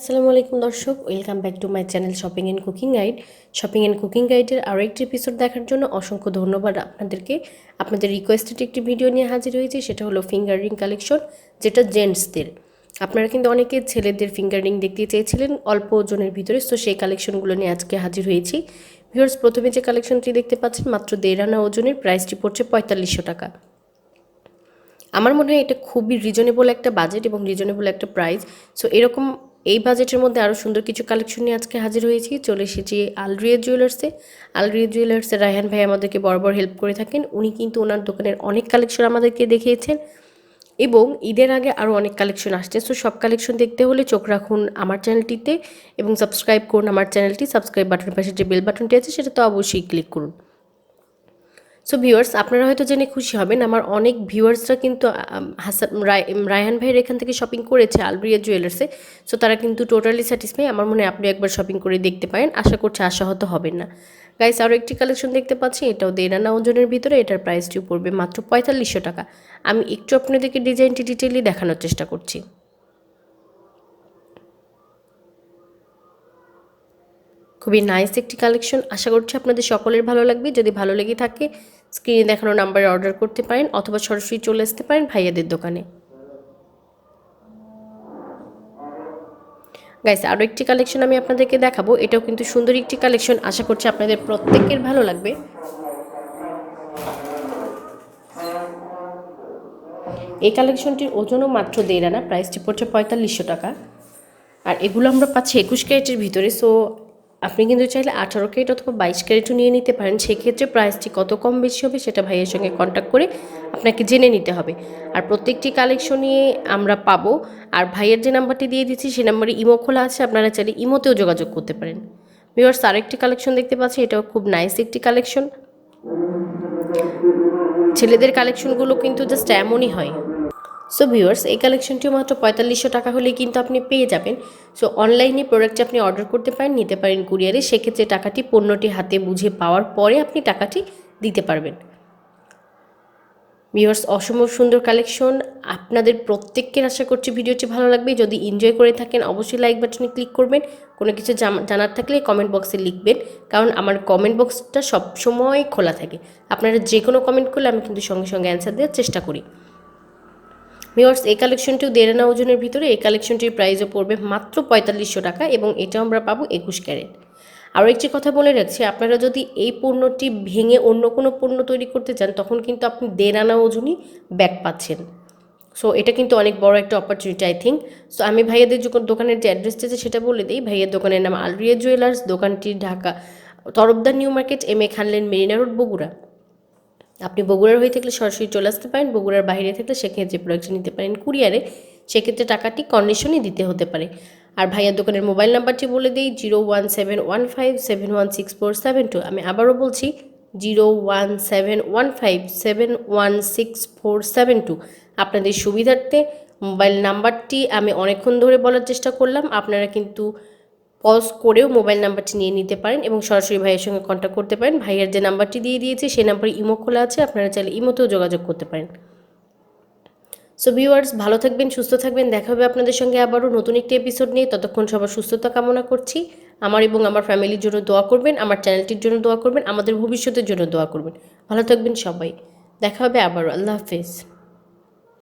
আসসালামু আলাইকুম দর্শক, welcome back to my channel shopping and cooking guide. Shopping and cooking গাইডের আরও একটি এপিসোড দেখার জন্য অসংখ্য ধন্যবাদ আপনাদেরকে। আপনাদের রিকোয়েস্টেড একটি ভিডিও নিয়ে হাজির হয়েছে, সেটা হলো ফিঙ্গার রিং কালেকশন যেটা জেন্টসদের আপনারা কিন্তু অনেকে ছেলেদের ফিঙ্গার রিং দেখতে চেয়েছিলেন, অল্প ওজনের ভিতরে তো সেই কালেকশনগুলো নিয়ে আজকে হাজির হয়েছি। ভিউয়ার্স প্রথমে যে কালেকশনটি দেখতে পাচ্ছেন, মাত্র দেড় আনা ওজনের প্রাইসটি পড়ছে পঁয়তাল্লিশশো টাকা। আমার মনে হয় এটা খুবই রিজনেবল একটা বাজেট এবং রিজনেবল একটা প্রাইস সো এরকম এই বাজেটের মধ্যে আরও সুন্দর কিছু কালেকশন নিয়ে আজকে হাজির হয়েছি। চলে এসেছি আলরিয়া জুয়েলার্সে আলরিয়া জুয়েলার্সে রায়হান ভাই আমাদেরকে বরাবর হেল্প করে থাকেন। উনি কিন্তু ওনার দোকানের অনেক কালেকশন আমাদেরকে দেখিয়েছেন এবং ঈদের আগে আরও অনেক কালেকশন আসছে। সো সব কালেকশন দেখতে হলে চোখ রাখুন আমার চ্যানেলটিতে এবং সাবস্ক্রাইব করুন আমার চ্যানেলটি সাবস্ক্রাইব বাটনের পাশে যে বেল বাটনটি আছে সেটা তো অবশ্যই ক্লিক করুন। সো ভিউয়ার্স আপনারা হয়তো জেনে খুশি হবেন, আমার অনেক ভিউয়ার্সরা কিন্তু হাসান রায়- রায়হান ভাইয়ের এখান থেকে শপিং করেছে আলব্রিয়া জুয়েলার্সে সো তারা কিন্তু টোটালি স্যাটিসফাই আমার মনে হয় আপনি একবার শপিং করে দেখতে পারেন, আশা করছি আশাহত হবেন না। গাইস আরও একটি কালেকশন দেখতে পাচ্ছি, এটাও দেড় আনা ওজনের ভিতরে, এটার প্রাইসটিও পড়বে মাত্র পঁয়তাল্লিশশো টাকা। আমি একটু আপনাদেরকে ডিজাইনটি ডিটেইলি দেখানোর চেষ্টা করছি। খুবই নাইস একটি কালেকশন আশা করছি আপনাদের সকলের ভালো লাগবে। যদি ভালো লেগে থাকে স্ক্রিনে দেখানো নাম্বারে অর্ডার করতে পারেন অথবা সরাসরি চলে আসতে পারেন ভাইয়াদের দোকানে। গাইস আরও একটি কালেকশন আমি আপনাদেরকে দেখাবো। এটাও কিন্তু সুন্দর একটি কালেকশন আশা করছি আপনাদের প্রত্যেকের ভালো লাগবে। এই কালেকশনটির ওজনও মাত্র দেড় আনা। প্রাইসটি পড়ছে পঁয়তাল্লিশশো টাকা। আর এগুলো আমরা পাচ্ছি একুশ ক্যারেটের ভিতরে। সো আপনি কিন্তু চাইলে আঠারো ক্যারেট অথবা বাইশ ক্যারেটও নিয়ে নিতে পারেন। সেক্ষেত্রে প্রাইসটি কত কম বেশি হবে সেটা ভাইয়ের সঙ্গে কন্ট্যাক্ট করে আপনাকে জেনে নিতে হবে। আর প্রত্যেকটি কালেকশনই আমরা পাবো। আর ভাইয়ের যে নাম্বারটি দিয়ে দিচ্ছি সেই নাম্বারে ইমো খোলা আছে, আপনারা চাইলে ইমোতেও যোগাযোগ করতে পারেন। ভিউয়ার্স আরেকটি কালেকশন দেখতে পাচ্ছি, এটাও খুব নাইস একটি কালেকশন ছেলেদের কালেকশনগুলো কিন্তু জাস্ট এমনই হয়। সো ভিউয়ার্স এই কালেকশনটিও মাত্র পঁয়তাল্লিশশো টাকা হলেই কিন্তু আপনি পেয়ে যাবেন। সো অনলাইনে প্রোডাক্টটি আপনি অর্ডার করতে পারেন, নিতে পারেন কুরিয়ারে সেক্ষেত্রে টাকাটি পণ্যটি হাতে বুঝে পাওয়ার পরে আপনি টাকাটি দিতে পারবেন। ভিউয়ার্স অসম্ভব সুন্দর কালেকশন আপনাদের প্রত্যেককে আশা করছি ভিডিওটি ভালো লাগবে। যদি এনজয় করে থাকেন, অবশ্যই লাইক বাটনে ক্লিক করবেন। কোনো কিছু জানার থাকলে কমেন্ট বক্সে লিখবেন। কারণ আমার কমেন্ট বক্সটা সবসময় খোলা থাকে। আপনারা যে কোনো কমেন্ট করলে আমি কিন্তু সঙ্গে সঙ্গে অ্যান্সার দেওয়ার চেষ্টা করি। ভিওর্স এই কালেকশনটিও দেড় আনা ওজনের ভিতরে, এই কালেকশনটির প্রাইসও পড়বে মাত্র পঁয়তাল্লিশশো টাকা এবং এটাও আমরা পাবো একুশ ক্যারেট। আরও একটি কথা বলে রাখছি, আপনারা যদি এই পণ্যটি ভেঙে অন্য কোনো পণ্য তৈরি করতে চান, তখন কিন্তু আপনি দেড় আনা ওজনই ব্যাগ পাচ্ছেন। সো এটা কিন্তু অনেক বড় একটা অপরচুনিটি আই থিঙ্ক সো আমি ভাইয়াদের দোকানের যে অ্যাড্রেসটা আছে সেটা বলে দিই। ভাইয়ের দোকানের নাম আলরিয়া জুয়েলার্স, দোকানটি Dhaka, Tarafdar new market, M A খানলেন, Marina road, Bogura. আপনি বগুড়ার হয়ে থাকলে সরাসরি চলে আসতে পারেন, বগুড়ার বাইরে থাকলে সেক্ষেত্রে প্রোডাক্টটি নিতে পারেন কুরিয়ারে, সেক্ষেত্রে টাকাটি কন্ডিশনই দিতে হতে পারে। আর ভাইয়ার দোকানের মোবাইল নাম্বারটি বলে দিই zero one seven one five seven one six four seven two আমি আবারও বলছি zero one seven one five seven one six four seven two আপনাদের সুবিধার্থে মোবাইল নাম্বারটি আমি অনেকক্ষণ ধরে বলার চেষ্টা করলাম। আপনারা কিন্তু পজ করেও মোবাইল নাম্বারটি নিয়ে নিতে পারেন এবং সরাসরি ভাইয়ের সঙ্গে কন্ট্যাক্ট করতে পারেন। ভাইয়ের যে নাম্বারটি দিয়ে দিয়েছে, সেই নাম্বারে ইমো খোলা আছে, আপনারা চাইলে ইমোতেও যোগাযোগ করতে পারেন। সো ভিউয়ার্স ভালো থাকবেন, সুস্থ থাকবেন। দেখা হবে আপনাদের সঙ্গে আবারও নতুন একটি এপিসোড নিয়ে। ততক্ষণ সবার সুস্থতা কামনা করছি। আমার এবং আমার ফ্যামিলির জন্য দোয়া করবেন, আমার চ্যানেলটির জন্য দোয়া করবেন, আমাদের ভবিষ্যতের জন্য দোয়া করবেন। ভালো থাকবেন সবাই। দেখা হবে আবারও। আল্লাহ হাফেজ।